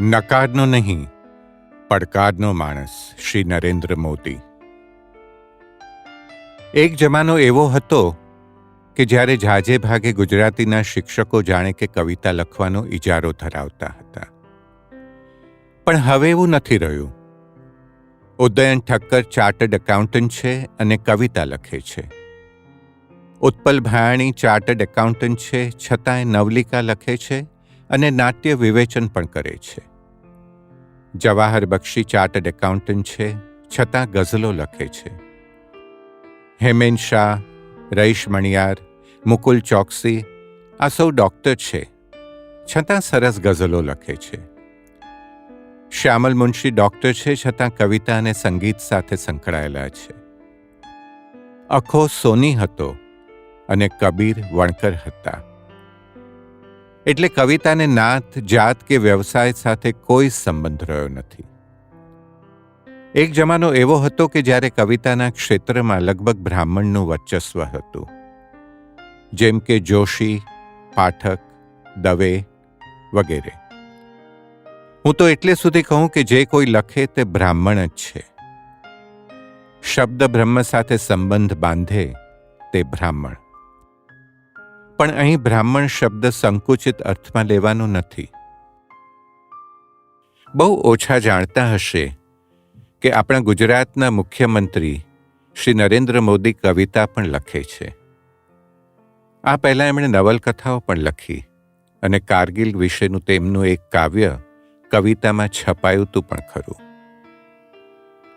નકારનો નહીં, પડકારનો માણસ, શ્રી નરેન્દ્ર મોદી. એક જમાનો એવો હતો કે જ્યારે ઝાઝે ભાગે ગુજરાતીના શિક્ષકો જાણે કે કવિતા લખવાનો ઇજારો ધરાવતા હતા. પણ હવે એવું નથી રહ્યું. ઉદયન ઠક્કર ચાર્ટર્ડ એકાઉન્ટન્ટ છે અને કવિતા લખે છે. ઉત્પલ ભાયાણી ચાર્ટર્ડ એકાઉન્ટન્ટ છે, છતાંય નવલિકા લખે છે અને નાટ્ય વિવેચન પણ કરે છે. જવાહર બક્ષી ચાર્ટર્ડ એકાઉન્ટન્ટ છે, છતાં ગઝલો લખે છે. હેમેન શાહ, રઈશ મણિયાર, મુકુલ ચોકસી, આ સૌ ડૉક્ટર છે, છતાં સરસ ગઝલો લખે છે. શ્યામલ મુનશી ડૉક્ટર છે, છતાં કવિતા અને સંગીત સાથે સંકળાયેલા છે. અખો સોની હતો અને કબીર વણકર હતા. એટલે કવિતાને નાથ, જાત કે વ્યવસાય સાથે કોઈ સંબંધ રહ્યો નથી. એક જમાનો એવો હતો કે જ્યારે કવિતાના ક્ષેત્રમાં લગભગ બ્રાહ્મણનું વર્ચસ્વ હતું. જેમ કે જોશી, પાઠક, દવે વગેરે. હું તો એટલે સુધી કહું કે જે કોઈ લખે તે બ્રાહ્મણ જ છે. શબ્દ બ્રહ્મ સાથે સંબંધ બાંધે તે બ્રાહ્મણ. પણ અહીં બ્રાહ્મણ શબ્દ સંકુચિત અર્થમાં લેવાનો નથી. બહુ ઓછા જાણતા હશે કે આપણા ગુજરાતના મુખ્યમંત્રી શ્રી નરેન્દ્ર મોદી કવિતા પણ લખે છે. આ પહેલાં એમણે નવલકથાઓ પણ લખી અને કારગિલ વિશેનું તેમનું એક કાવ્ય કવિતામાં છપાયું તું પણ ખરું.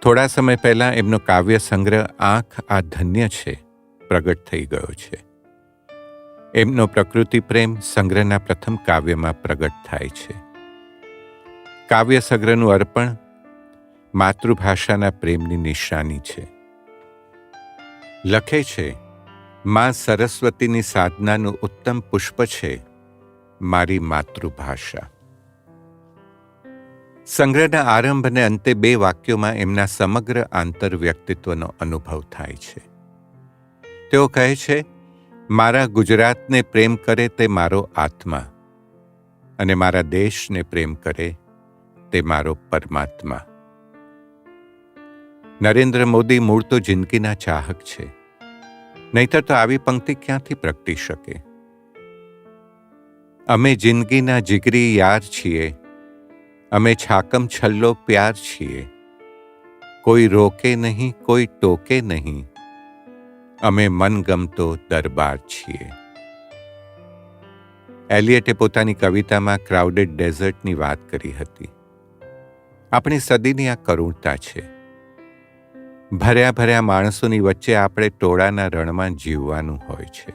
થોડા સમય પહેલાં એમનો કાવ્ય સંગ્રહ આંખ આ ધન્ય છે પ્રગટ થઈ ગયો છે. એમનો પ્રકૃતિ પ્રેમ સંગ્રહના પ્રથમ કાવ્યમાં પ્રગટ થાય છે. કાવ્ય સંગ્રહનું અર્પણ માતૃભાષાના પ્રેમની નિશાની છે. લખે છે, માં સરસ્વતીની સાધનાનું ઉત્તમ પુષ્પ છે મારી માતૃભાષા. સંગ્રહના આરંભ અને અંતે બે વાક્યોમાં એમના સમગ્ર આંતર વ્યક્તિત્વનો અનુભવ થાય છે. તેઓ કહે છે મારા ગુજરાતને પ્રેમ કરે તે મારો આત્મા અને મારા દેશને પ્રેમ કરે તે મારો પરમાત્મા. નરેન્દ્ર મોદી મૂળ તો જિંદગીના ચાહક છે. નહીતર તો આવી પંક્તિ ક્યાંથી પ્રગટી શકે? અમે જિંદગીના જીગરી યાર છીએ. અમે છાકમ છલ્લો પ્યાર છીએ. કોઈ રોકે નહીં, કોઈ ટોકે નહીં. અમે મનગમતો દરબાર છીએ. એલિયટે પોતાની કવિતામાં ક્રાઉડેડ ડેઝર્ટની વાત કરી હતી. આપણી સદીની આ કરુણતા છે. ભર્યા ભર્યા માણસોની વચ્ચે આપણે ટોળાના રણમાં જીવવાનું હોય છે.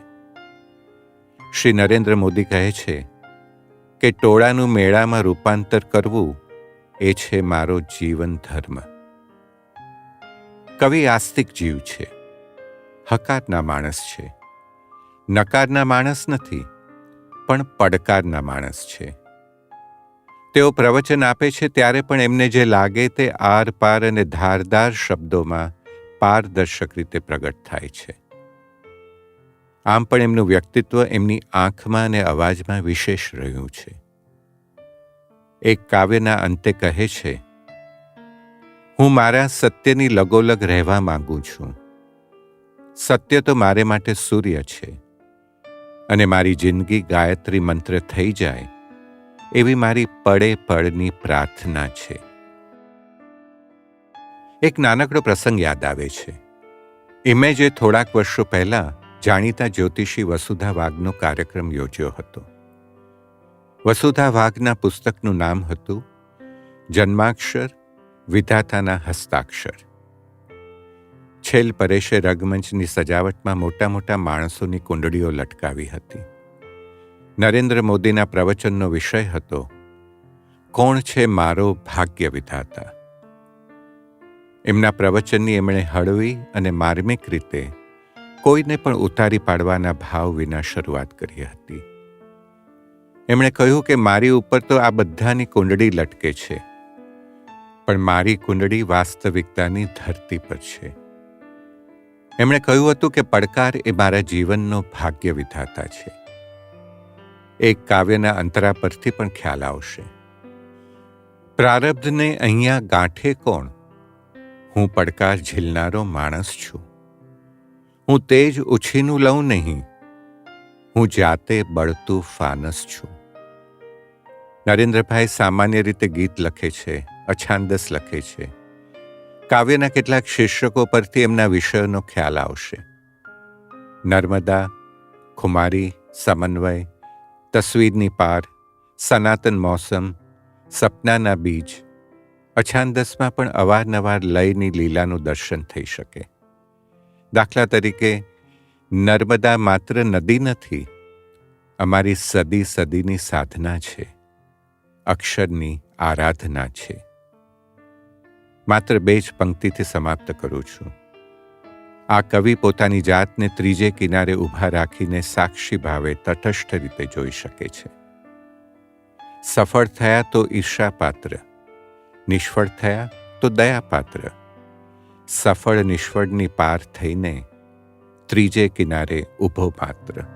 શ્રી નરેન્દ્ર મોદી કહે છે કે ટોળાનું મેળામાં રૂપાંતર કરવું એ છે મારો જીવન ધર્મ. કવિ આસ્તિક જીવ છે. હકારના માણસ છે. નકારના માણસ નથી, પણ પડકારના માણસ છે. તેઓ પ્રવચન આપે છે ત્યારે પણ એમને જે લાગે તે આર પાર અને ધારદાર શબ્દોમાં પારદર્શક રીતે પ્રગટ થાય છે. આમ પણ એમનું વ્યક્તિત્વ એમની આંખમાં અને અવાજમાં વિશેષ રહ્યું છે. એક કાવ્યના અંતે કહે છે, હું મારા સત્યની લગોલગ રહેવા માંગુ છું. સત્ય તો મારે માટે સૂર્ય છે. અને મારી જિંદગી ગાયત્રી મંત્ર થઈ જાય, એવી મારી પડે પડની પ્રાર્થના છે. એક નાનકડો પ્રસંગ યાદ આવે છે. ઇમેજે થોડાક વર્ષો પહેલા જાણીતા જ્યોતિષી વસુધા વાઘનો કાર્યક્રમ યોજ્યો હતો. વસુધા વાઘના પુસ્તકનું નામ હતું જન્માક્ષર વિધાતાના હસ્તાક્ષર. છેલ પરેશે રંગમંચની સજાવટમાં મોટા મોટા માણસોની કુંડળીઓ લટકાવી હતી. નરેન્દ્ર મોદીના પ્રવચનનો વિષય હતો, કોણ છે મારો ભાગ્ય વિધાતા? એમના પ્રવચનની એમણે હળવી અને માર્મિક રીતે કોઈને પણ ઉતારી પાડવાના ભાવ વિના શરૂઆત કરી હતી. એમણે કહ્યું કે, મારી ઉપર તો આ બધાની કુંડળી લટકે છે, પણ મારી કુંડળી વાસ્તવિકતાની ધરતી પર છે. એમણે કહ્યું હતું કે પડકાર એ મારા જીવનનો ભાગ્ય વિધાતા છે. એક કાવ્યના અંતરા પરથી પણ ખ્યાલ આવશે. પ્રારબ્ધને અહીંયા ગાંઠે કોણ? હું પડકાર ઝીલનારો માણસ છું. હું તેજ ઉછીનું લઉં નહીં. હું જાતે બળતું ફાનસ છું. નરેન્દ્રભાઈ સામાન્ય રીતે ગીત લખે છે, અછાંદસ લખે છે. કાવ્યના કેટલાક શીર્ષકો પરથી એમના વિષયોનો ખ્યાલ આવશે. નર્મદા, ખુમારી, સમન્વય, તસવીરની પાર, સનાતન મોસમ, સપનાના બીજ અછાંદસમાં પણ અવારનવાર લયની લીલાનું દર્શન થઈ શકે. દાખલા તરીકે, નર્મદા માત્ર નદી નથી, અમારી સદી સદીની સાધના છે, અક્ષરની આરાધના છે. માત્ર બે જ પંક્તિથી સમાપ્ત કરું છું. આ કવિ પોતાની જાતને ત્રીજે કિનારે ઊભા રાખીને સાક્ષી ભાવે તટસ્થ રીતે જોઈ શકે છે. સફળ થયા તો ઈર્ષાપાત્ર, નિષ્ફળ થયા તો દયાપાત્ર, સફળ નિષ્ફળની પાર થઈને ત્રીજે કિનારે ઊભો પાત્ર.